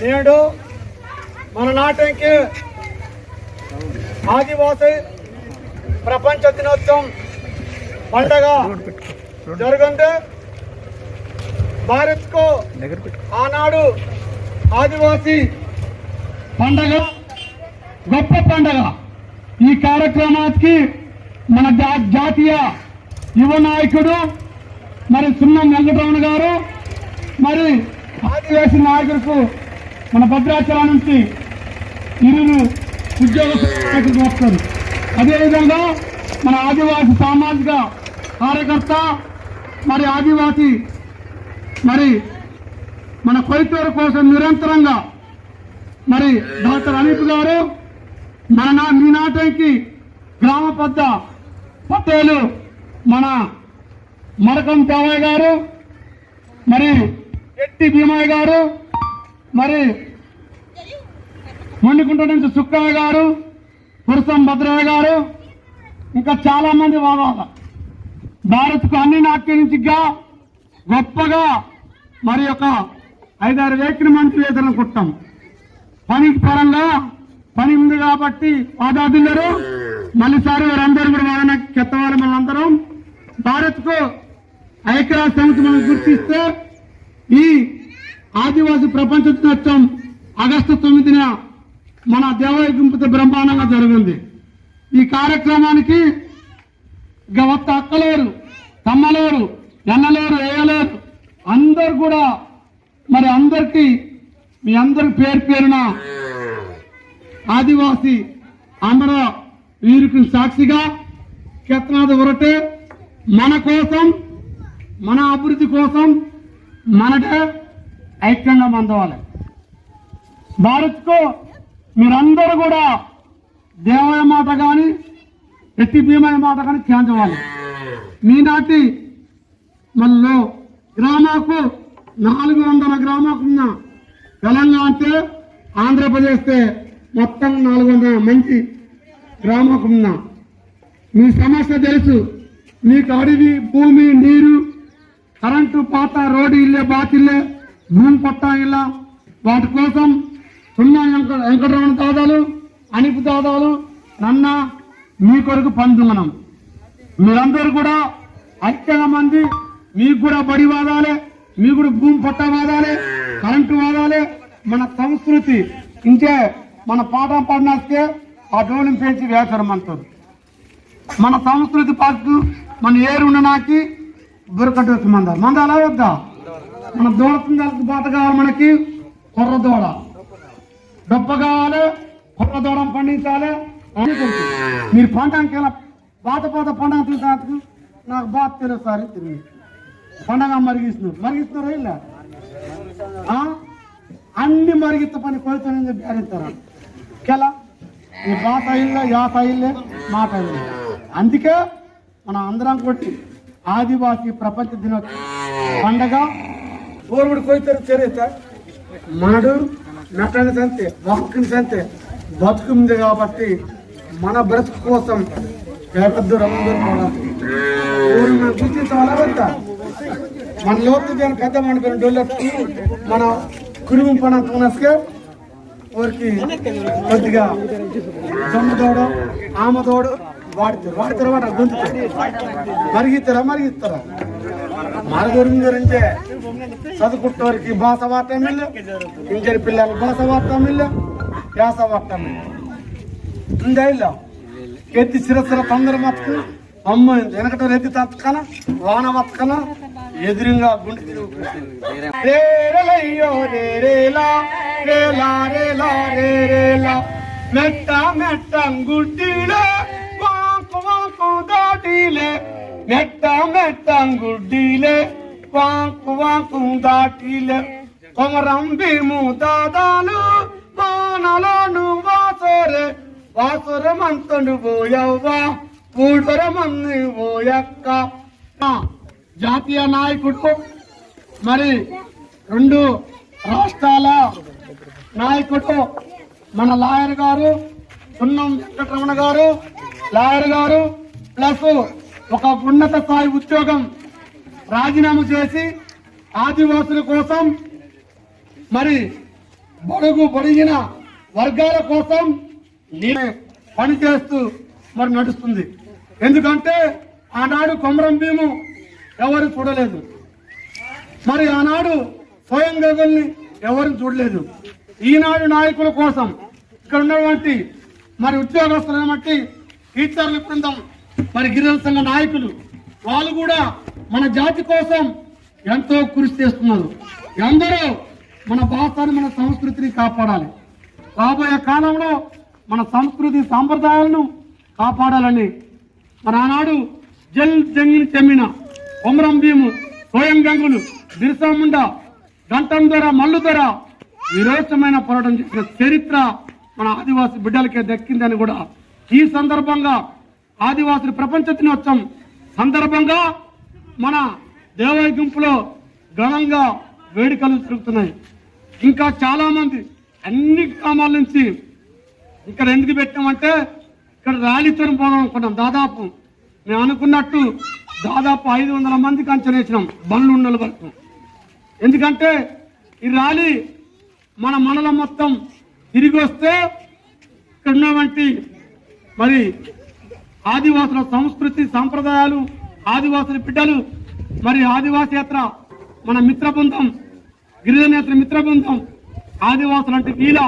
నేడు మన నాటికి ఆదివాసి ప్రపంచ దినోత్సవం పండగ జరుగుంటే భారత్కు దగ్గర ఆనాడు ఆదివాసి పండగ గొప్ప పండగ. ఈ కార్యక్రమానికి మన జాతీయ యువ నాయకుడు మరి సున్నం వెంకటరమణ గారు మరి ఆదివాసి నాయకులకు మన భద్రాచలం నుంచి ఇరువురు ఉద్యోగ వస్తారు. అదేవిధంగా మన ఆదివాసి సామాజిక కార్యకర్త మరి ఆదివాసి మరి మన కొయితూరు కోసం నిరంతరంగా మరి డాక్టర్ అనీప్ గారు మన నా మీ నాటకి గ్రామ పెద్ద పట్టేలు మన మరకం తేవయ్య గారు మరి ఎట్టి భీమయ్య గారు మరి మొండికుంట నుంచి సుక్కయ్య గారు పురుషం భద్రయ్య గారు ఇంకా చాలా మంది వాదాల భారత్కు అన్ని నాట్య గొప్పగా మరి ఒక ఐదారు వెహికల్ మంత్రి ఎదురనుకుంటాం పని పరంగా పని ఉంది కాబట్టి వాదాదులరు మళ్ళీసారి వారందరూ కూడా వాదన చెత్తవాళ్ళు మనందరం. భారత్కు ఐక్యరాజ్య సమితి మనం గుర్తిస్తే ఈ ఆదివాసి ప్రపంచ దినోత్సవం ఆగస్టు తొమ్మిదిన మన దేవాలయ గుంపుతో బ్రహ్మాండంగా జరిగింది. ఈ కార్యక్రమానికి గవత్త అక్కలేరు తమ్మలేరు ఎన్నలేరు వేయలేరు అందరు కూడా మరి అందరికీ మీ అందరి పేరు పేరున ఆదివాసి అమర వీరికి సాక్షిగా కెత్నాథ ఉరటే మన కోసం మన అభివృద్ధి కోసం మనటే ఐక్యంగా మందవాలి భారత్కు మీరందరూ కూడా దేవయ మాట కానీ ఎత్తి భీమాయ మాట కానీ కేంద్రవాలి మీనాటి మళ్ళీ గ్రామాకు నాలుగు వందల గ్రామాకు ఉన్న తెలంగాణ అంటే ఆంధ్రప్రదేశ్ మొత్తం నాలుగు వందల మంచి గ్రామాకు ఉన్న. మీ సమస్య తెలుసు. మీకు అడవి భూమి నీరు కరెంటు పాత రోడ్డు ఇల్లే బాతిల్లే భూమి పట్టా ఇలా వాటి కోసం సున్నా వెంకటరమణ దాదాలు అనిపు దాదాలు నన్న మీ కొరకు పందుమనం మీరందరూ కూడా ఐక్యంగా మంది మీకు కూడా బడి వాదాలే మీకు కూడా భూమి పట్టా వాదాలే కరెంటు వాదాలే. మన సంస్కృతి ఇంకే మన పాఠం పడినాస్తే ఆ డోలిని పెంచి వేసడం అంటారు మన సంస్కృతి పాటు మన ఏరు ఉన్న నాకి బురకట్టు మంద మంద అలా వద్దా? మన దూడతుంది బాత కావాలి మనకి కొర్ర దూడ. డొప్ప కావాలి కొర్ర దూడం పండించాలి మీరు పంటకి ఎలా బాత పాత పండగ తింటాకు నాకు బాత తెలుసు సార్ తిరిగి. పండగ మరిగిస్తున్నారు. మరిగిస్తున్నారా ఇలా అన్ని మరిగిత్త పని కొడుతానని చెప్పి అడుగుతారా కెలా ఈ బాత ఇల్లే యాత ఇల్లే మాట ఇల్లే. అందుకే మనం అందరం కొట్టి ఆదివాసీ ప్రపంచ దినోత్సవం. పండగ. ఊరుడు కొయ్తారు చరిత్ర మనడు నటన సంతే బతుకుని సంతే బతుకుంది కాబట్టి మన బ్రతుకు కోసం పెద్ద రంగులు ఊరు మన లోతు దాని పెద్ద మన డొల్లెట్టు మన కుటుంబం పని ఊరికి కొద్దిగా జమ్ము తోడు ఆమె తోడు వాడతారు వాడుతారు వాడు గొంతుతారు మరిగిస్తారా మరిగిస్తారా? మరగురి గురించే చదువుకుంటోరికి భాష వాడటం ఇల్లు ఇంజరి పిల్లలు భాష వాడటం ఇల్లు యాస వాడటం ఇల్లు. ఉందా ఎత్తి సిరసిర తొందర మతకు అమ్మ వెనకట రెత్తి తత్కన వాన మతకన ఎదురుగా గుండె తిరుగు రేరలయ్యో రేరేలా రేలా రేలా రేరేలా మెట్ట మెట్టంగుడ్డిలే వాంకు దాటిలే మెట్ట మెట్టంగుడ్డిలే వాంకు వాంకు దాటిలే. కొమరం భీము దాదాలు వానలోను వాసరే వాసురమంతుడు పోయవ్వా పూడరమన్ను పోయక్క. జాతీయ నాయకుడు మరి రెండు రాష్ట్రాల నాయకుడు మన లాయర్ గారు సున్నం వెంకటరమణ గారు లాయర్ గారు ప్లస్ ఒక ఉన్నత స్థాయి ఉద్యోగం రాజీనామా చేసి ఆదివాసుల కోసం మరి బడుగు బడిగిన వర్గాల కోసం నేనే పనిచేస్తూ మరి నడుస్తుంది. ఎందుకంటే ఆనాడు కొమరం భీము ఎవరు చూడలేదు. మరి ఆనాడు స్వయం గగల్ని ఎవరు చూడలేదు. ఈనాడు నాయకుల కోసం ఇక్కడ ఉన్నటువంటి మరి ఉద్యోగస్తులు బట్టి టీచర్ల బృందం మరి గిరిజన సంఘ నాయకులు వాళ్ళు కూడా మన జాతి కోసం ఎంతో కృషి చేస్తున్నారు. ఎందరో మన భాషను మన సంస్కృతిని కాపాడాలి. రాబోయే కాలంలో మన సంస్కృతి సాంప్రదాయాలను కాపాడాలని మన ఆనాడు జల్ జంగిని చెమ్మిన కొమరం భీము స్వయం గంగులు బిర్సా ముండా గంటం ధర మల్లు ధర విరోచమైన పోరాటం చేసిన చరిత్ర మన ఆదివాసీ బిడ్డలకే దక్కిందని కూడా ఈ సందర్భంగా ఆదివాసులు ప్రపంచ దినోత్సవం సందర్భంగా మన దేవాయ గుంపులో ఘనంగా వేడుకలు జరుగుతున్నాయి. ఇంకా చాలామంది అన్ని గ్రామాల నుంచి ఇక్కడ ఎందుకు పెట్టామంటే ఇక్కడ ర్యాలీతో పోదాం అనుకున్నాం. దాదాపు మేము అనుకున్నట్టు దాదాపు ఐదు వందల మందికి అంచనా వేసినాం. బండ్లు ఉండల వరకు. ఎందుకంటే ఈ ర్యాలీ మన మండలం మొత్తం తిరిగి వస్తే ఇక్కడ ఉన్నటువంటి మరి ఆదివాసుల సంస్కృతి సాంప్రదాయాలు ఆదివాసుల బిడ్డలు మరి ఆదివాసేతర మన మిత్ర బృందం గిరిజనేతర మిత్ర బృందం ఆదివాసులు అంటే వీల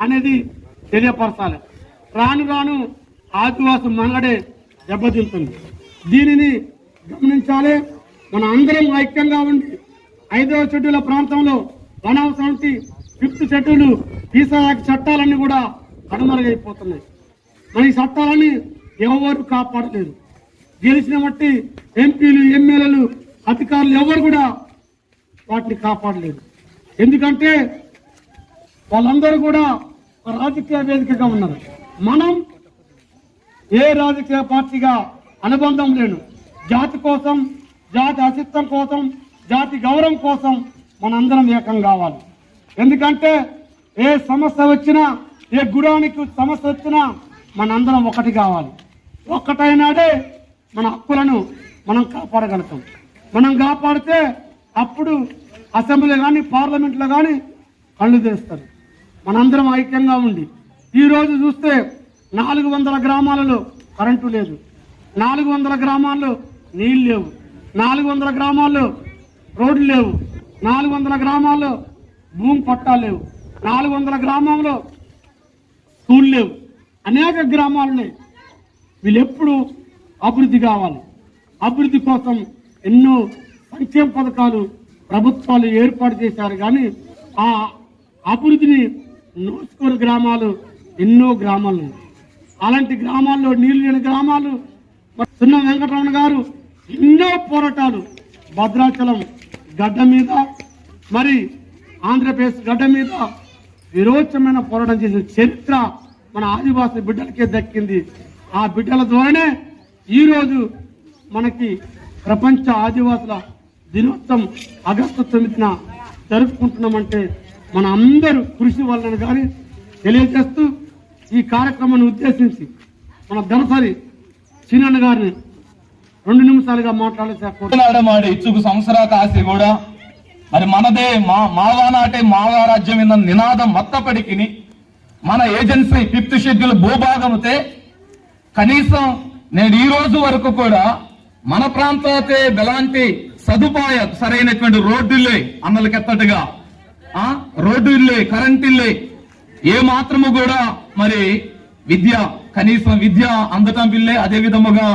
అనేది తెలియపరచాలి. రాను రాను ఆదివాసు మనగడే దెబ్బతింటుంది. దీనిని గమనించాలి. మన అందరం ఐక్యంగా ఉండి ఐదవ షెడ్యూల్ ప్రాంతంలో వన్ ఆఫ్ ఫిఫ్త్ షెడ్యూల్ ఈసా చట్టాలన్నీ కూడా కనుమరుగైపోతున్నాయి. మన ఈ చట్టాలని ఎవరు కాపాడలేదు గెలిచిన బట్టి ఎంపీలు ఎమ్మెల్యేలు అధికారులు ఎవరు కూడా వాటిని కాపాడలేదు ఎందుకంటే వాళ్ళందరూ కూడా ఒక రాజకీయ వేదికగా ఉన్నారు. మనం ఏ రాజకీయ పార్టీగా అనుబంధం లేను. జాతి కోసం జాతి అస్తిత్వం కోసం జాతి గౌరవం కోసం మనందరం ఏకం కావాలి. ఎందుకంటే ఏ సమస్య వచ్చినా ఏ గురానికి సమస్య వచ్చినా మనందరం ఒకటి కావాలి. ఒక్కటైనాడే మన హక్కులను మనం కాపాడగలుగుతాం. మనం కాపాడితే అప్పుడు అసెంబ్లీ కానీ పార్లమెంట్లో కానీ కళ్ళు తెస్తారు మనందరం ఐక్యంగా ఉండి. ఈరోజు చూస్తే నాలుగు వందల గ్రామాలలో కరెంటు లేదు. నాలుగు వందల గ్రామాల్లో నీళ్ళు లేవు. నాలుగు వందల గ్రామాల్లో రోడ్లు లేవు. నాలుగు వందల గ్రామాల్లో భూమి పట్టాలు లేవు. నాలుగు వందల గ్రామంలో స్కూల్ లేవు. అనేక గ్రామాలు ఉన్నాయి. వీళ్ళు ఎప్పుడు అభివృద్ధి కావాలి అభివృద్ధి కోసం ఎన్నో సంక్షేమ పథకాలు ప్రభుత్వాలు ఏర్పాటు చేశారు కానీ ఆ అభివృద్ధిని నోచుకోని గ్రామాలు ఎన్నో గ్రామాలు ఉన్నాయి. అలాంటి గ్రామాల్లో నీళ్ళు లేని గ్రామాలు మరి సున్న వెంకటరమణ గారు ఎన్నో పోరాటాలు భద్రాచలం గడ్డ మీద మరి ఆంధ్రప్రదేశ్ గడ్డ మీద విరోచమైన పోరాటం చేసిన చరిత్ర మన ఆదివాసీ బిడ్డలకే దక్కింది ఆ బిడ్డల ద్వారానే ఈరోజు మనకి ప్రపంచ ఆదివాసుల దినోత్సవం ఆగస్టు తొమ్మిదిన జరుపుకుంటున్నామంటే మన అందరూ కృషి వలన కానీ తెలియజేస్తూ ఈ కార్యక్రమాన్ని ఉద్దేశించి మన దనసరి చిన్న గారిని రెండు నిమిషాలుగా మాట్లాడేసా ఇచ్చుకు సంవత్సరా కాసి కూడా. మరి మనదే మా మావానాటే మావా రాజ్యం ఇన్న నినాదం మత్తపడికిని. మన ఏజెన్సీ ఫిఫ్త్ షెడ్యూల్ భూభాగముతే కనీసం నేను ఈ రోజు వరకు కూడా మన ప్రాంతాతే ఎలాంటి సదుపాయ సరైనటువంటి రోడ్డులే అన్నలకెత్తట్టుగా ఆ రోడ్డు ఇల్లే కరెంట్ ఇల్లే ఏ మాత్రము కూడా మరి విద్య కనీసం విద్య అందటం పిల్లే అదే విధముగా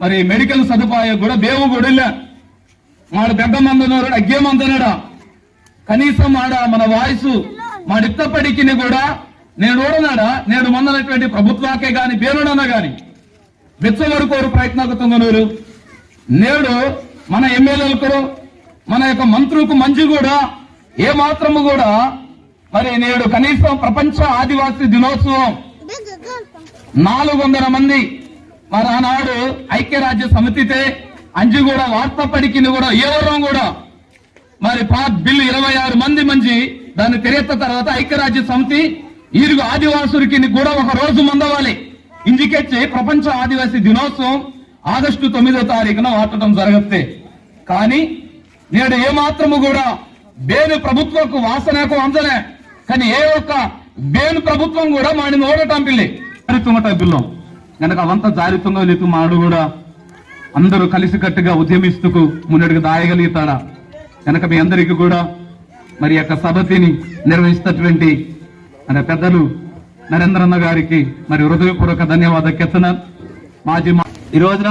మరి మెడికల్ సదుపాయం కూడా బేవు కూడా ఇల్లే. మాడు పెద్ద మందన్నారు అగ్గే కనీసం ఆడ మన వాయిస్ మాడిత్తప్పటికి కూడా నేను ఓడనాడా? నేను మందనటువంటి ప్రభుత్వాకే గాని బేరుడన గాని వెచ్చవరకోరు ప్రయత్నాకుతున్నారు నేడు మన ఎమ్మెల్యేలకు మన యొక్క మంత్రులకు మంచి కూడా ఏ మాత్రము కూడా మరి నేడు కనీసం ప్రపంచ ఆదివాసీ దినోత్సవం నాలుగు వందల మంది మరి ఆనాడు ఐక్యరాజ్య సమితితే అంజి కూడా వార్తాపడికి కూడా ఎవరం కూడా. మరి పా బిల్లు ఇరవై ఆరు మంది మంచి దాన్ని తెరెత్త తర్వాత ఐక్యరాజ్య సమితి ఈరుగు ఆదివాసులకి కూడా ఒక రోజు మందవాలి. ఇంజికెచ్చి ప్రపంచ ఆదివాసీ దినోత్సవం ఆగస్టు తొమ్మిదో తారీఖున ఆటడం జరగతే కానీ నేడు ఏమాత్రము కూడా బేను ప్రభుత్వకు వాసనకు అందలే. కానీ ఏ ఒక్క బేను ప్రభుత్వం కూడా మాని ఓడటంపిల్లి జారితుంగటంపిల్లం కనుక అవంతా జారితుంగో లేదు మాడు కూడా అందరూ కలిసికట్టుగా ఉద్యమిస్తూ మున్నడికి దాయగలుగుతాడా? కనుక మీ అందరికీ కూడా మరి యొక్క సభతిని నిర్వహిస్తున్నటువంటి మన పెద్దలు నరేంద్రన్న గారికి మరి హృదయపూర్వక ధన్యవాద కెత్తన మాజీ మా- ఈ రోజున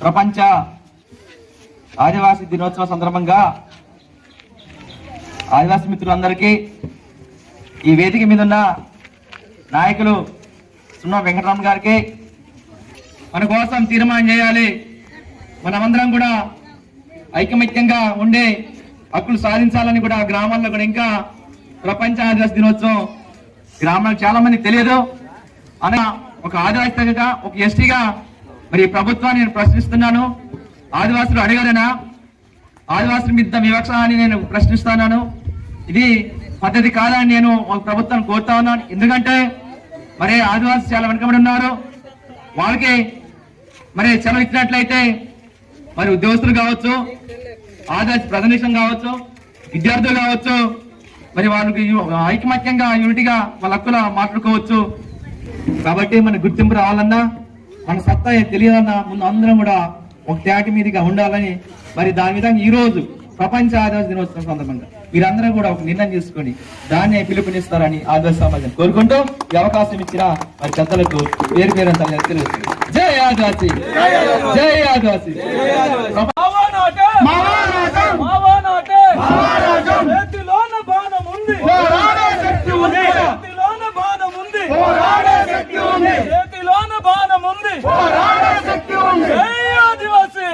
ప్రపంచ ఆదివాసీ దినోత్సవ సందర్భంగా ఆదివాసీ మిత్రులందరికీ ఈ వేదిక మీద ఉన్న నాయకులు సున్నా వెంకటరామ గారికి మన కోసం తీర్మానం చేయాలి. మనమందరం కూడా ఐకమత్యంగా ఉండే హక్కులు సాధించాలని కూడా గ్రామాల్లో కూడా ఇంకా ప్రపంచ ఆదివాసి దినోత్సవం. గ్రామాలకు చాలా మంది తెలియదు. అన ఒక ఆదివాసిగా ఒక ఎస్టీగా మరి ప్రభుత్వాన్ని నేను ప్రశ్నిస్తున్నాను. ఆదివాసులు అడగారనా? ఆదివాసుల మీద వివక్ష అని నేను ప్రశ్నిస్తున్నాను. ఇది పద్ధతి కాదని నేను ఒక ప్రభుత్వాన్ని కోరుతా ఉన్నాను. ఎందుకంటే మరి ఆదివాసులు చాలా వెనుకబడి ఉన్నారు. వాళ్ళకి మరి సెలవు ఇచ్చినట్లయితే మరి ఉద్యోగస్తులు కావచ్చు ఆదివాసి ప్రజానిషం కావచ్చు విద్యార్థులు కావచ్చు మరి వాళ్ళకి ఐకమత్యంగా యూనిటీగా వాళ్ళ హక్కుల మాట్లాడుకోవచ్చు. కాబట్టి మన గుర్తింపు రావాలన్నా మన సత్తా తెలియాలన్నా ముందు అందరం కూడా ఒక తేటి మీదుగా ఉండాలని మరి దాని విధంగా ఈ రోజు ప్రపంచ ఆదివాసీ దినోత్సవం సందర్భంగా మీరందరూ కూడా ఒక నిర్ణయం తీసుకొని దాన్ని పిలుపునిస్తారని ఆదివాసీ సమాజం కోరుకుంటూ ఈ అవకాశం ఇచ్చిన మరి పెద్దలకు పేరు పేరు తెలుసు జై ఆదివాసీ! జై ఆదివాసీ మావానాటే మావానాటం! మావానాటే మావానాటం! చేతిలోన బాణం ఉంది పోరాడే శక్తి ఉంది చేతిలోన బాణం ఉంది పోరాడే శక్తి ఉంది చేతిలోన బాణం ఉంది. పోరాడే శక్తి ఉంది. జై ఆదివాసి.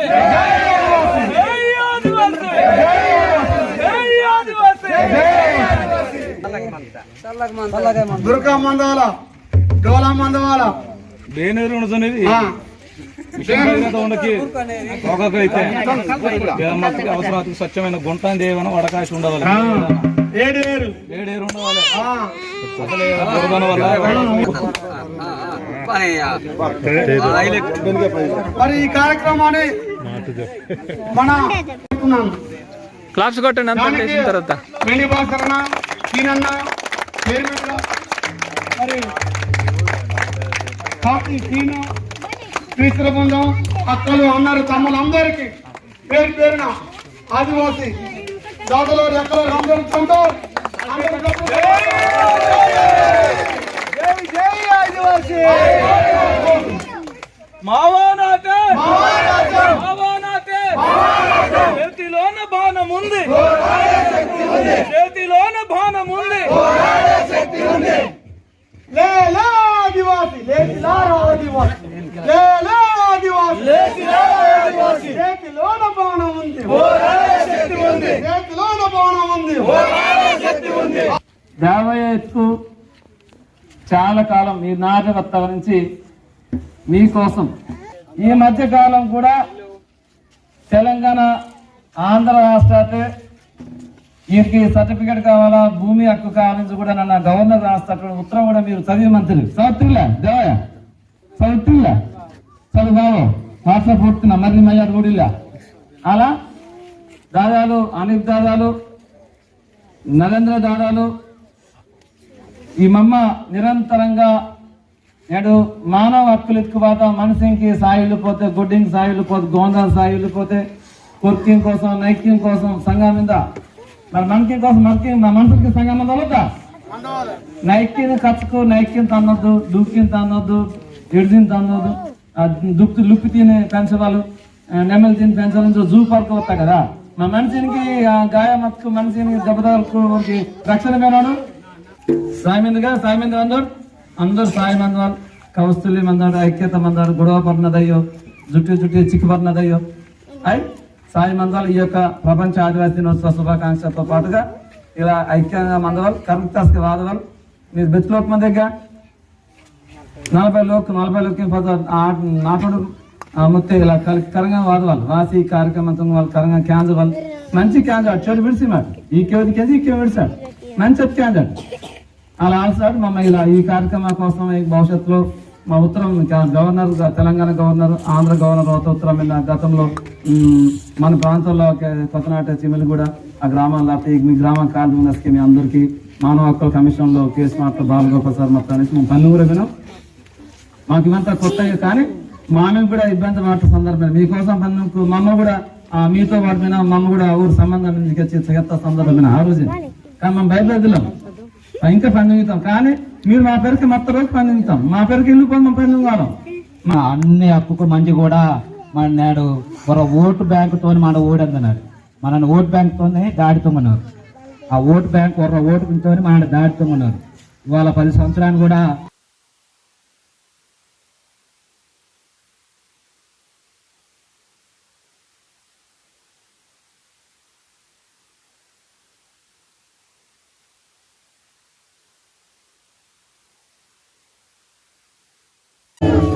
జై ఆదివాసి. జై ఆదివాసి. దుర్గా మందవాల డోలా మందవాల బేనూరు ఉండదు అవసరానికి స్వచ్ఛమైన గుంట దేవన వడకాసి ఉండవాలి ఏడేరు. ఏడేరు ఉండవాలి. మరి ఈ కార్యక్రమాన్ని మన. క్లాప్స్ కొట్టండి అంతా చేసిన తర్వాత. మరి కాఫీ సీను బృందం అక్కలు అన్నారు తమ్ములు అందరికీ పేరు పేరున ఆదివాసి దాతలు ఎక్కలు అందరూ సంతోష్ జై ఆదివాసి మావానాటే మావానాటే చేతిలోన బాణం ఉంది. చేతిలోన బాణం ఉంది. లే లే ఆదివాసి. లేచిలారా ఆదివాసి. లే లే ఆదివాసి. లేచిలారా ఆదివాసి చేతిలోన బాణం ఉంది. చేతిలోన బాణం ఉంది. దేవయ్యకు చాలా కాలం మీ నాటకత్త నుంచి మీకోసం ఈ మధ్య కాలం కూడా తెలంగాణ ఆంధ్ర రాష్ట్రాలు వీరికి సర్టిఫికేట్ కావాలా? భూమి హక్కు కావాలని కూడా నన్ను గవర్నర్ రాస్తారు ఉత్తరం కూడా మీరు చదివి మంత్రి చదువుతులే దేవయ్య? చదువుతులే చదువు బాబు వాట్సాప్ పుట్టిన మరి మయ్యాడు కూడా అలా? దాదాలు అనిల్ దాదాలు నరేంద్ర దాదాలు ఈ మమ్మ నిరంతరంగా నేడు మానవ హక్కులు ఎత్తుకుపోతా మనిషికి సాయిలు పోతే గుడ్డింగ్ సాయిలు పోతే గోందా సాయిలు పోతే కుర్కిం కోసం నైక్యం కోసం సంఘం మీద. మరి మనకి కోసం మనకి మా మనుషులకి సంఘం మీద వద్దా నైక్యం కచ్చుకు నైక్యం తన్నొద్దు దుక్కిం తన్నొద్దు ఇడిదిని తన్నొద్దు. ఆ దుక్కు లుక్కు తిని పెంచవాళ్ళు ఆ నెమ్మలు తిని పెంచాలని జూ పార్క్ వస్తా కదా. మా మనిషికి ఆ గాయ మనిషిని దెబ్బతలకు రక్షణ పోయినాడు సాయమిందిగా సాయమింది అందరు? అందరు సాయం అందరు కౌస్తుల్యం అందరు ఐక్యత మందాడు గొడవ పడినదయ్యో జుట్టు జుట్టు చిక్కుపడినదయ్యో అయి సాయం మందాలు ఈ యొక్క ప్రపంచ ఆదివాసీ దినోత్సవ శుభాకాంక్షలతో పాటుగా ఇలా ఐక్యంగా మందవాళ్ళు కర్మతాస్కి వాదవాళ్ళు మీరు బెత్తులోకి దగ్గర నలభై లోక్ నలభై లోకి నాటుడు మొత్తం ఇలా కల- కరంగా వాదవాళ్ళు. రాసి ఈ కార్యక్రమంతో వాళ్ళు కరంగా క్యాన్సర్ వాళ్ళు. మంచి క్యాన్సర్ చెడు విడిసి మాట ఈ కేవది కేజీ ఈ కేవీ విడిచాడు? మంచి క్యాన్సర్ అలా ఆల్సాడు మమ్మ ఇలా ఈ కార్యక్రమం కోసం ఈ భవిష్యత్తులో మా ఉత్తరం governor Telangana governor Andhra governor అవుతా ఉత్తరం మీద గతంలో మన ప్రాంతంలో కొత్తనాట చిమిలి కూడా ఆ గ్రామాల్లో మీ గ్రామం కార్డు మీ అందరికీ మానవ హక్కుల కమిషన్లో కేసు మాటలు బాలగోపాల్ సార్ మొత్తం అనేసి మేము పన్ను వినాం మాకు ఇవంతా కొత్తగా కానీ మామూలు కూడా ఇబ్బంది మాట సందర్భం మీకోసం పన్నుకు మమ్మ కూడా మీతో పడిపోయినా మమ్మ కూడా ఊరు సంబంధం నుంచి వచ్చి సందర్భమైన ఆ రోజు. కానీ మనం బయలుదేరుదాం ఇంకా పండుగతాం. కానీ మీరు మా పేరుకి మొత్తం రోజు పండుగతాం. మా పేరుకి ఇల్లు పొందాం పండుగ కాలం మా అన్ని అప్పుకు మంచి కూడా మన నాడు మన ఓటు బ్యాంకుతో మన ఓడందన్నారు. మనల్ని ఓటు బ్యాంకుతోనే దాడుతున్నారు ఆ ఓటు బ్యాంక్ ఒక ఓటుతో మన దాడుతున్నారు ఇవాళ పది సంవత్సరాలు కూడా you.